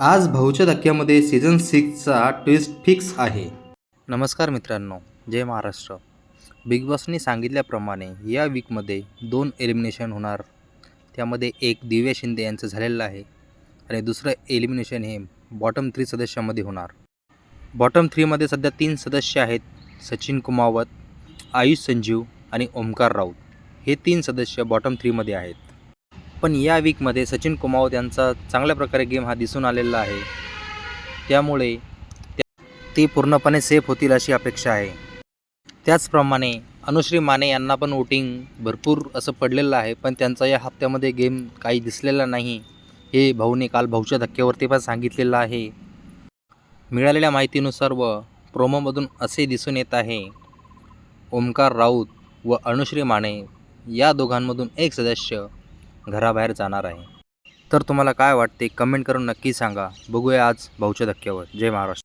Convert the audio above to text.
आज भाऊच्या धक्क्यामध्ये सीझन सिक्सचा ट्विस्ट फिक्स आहे. नमस्कार मित्रांनो जय महाराष्ट्र. बिग बॉसने सांगितल्याप्रमाणे या वीकमध्ये दोन एलिमिनेशन होणार. त्यामध्ये एक दिव्या शिंदे यांचं झालेलं आहे आणि दुसरं एलिमिनेशन हे बॉटम थ्री सदस्यामध्ये होणार. बॉटम थ्रीमध्ये सध्या तीन सदस्य आहेत सचिन कुमावत आयुष संजीव आणि ओमकार राऊत. हे तीन सदस्य बॉटम थ्रीमध्ये आहेत. पण या वीकमध्ये सचिन कुमावत यांचा चांगल्या प्रकारे गेम हा दिसून आलेला आहे. त्यामुळे त्या- ते पूर्णपणे सेफ होतील अशी अपेक्षा आहे. त्याचप्रमाणे अनुश्री माने यांना पण वोटिंग भरपूर असं पडलेलं आहे पण त्यांचा या हप्त्यामध्ये गेम काही दिसलेला नाही हे भाऊने काल भाऊच्या धक्क्यावरती पण सांगितलेलं आहे. मिळालेल्या माहितीनुसार व प्रोमोमधून असे दिसून येत आहे ओमकार राऊत व अनुश्री माने या दोघांमधून एक सदस्य घराबाहेर जाणार आहे. तर तुम्हाला काय वाटते? कमेंट करून नक्की सांगा. बघूया आज भाऊच्या धक्क्यावर. जय महाराष्ट्र.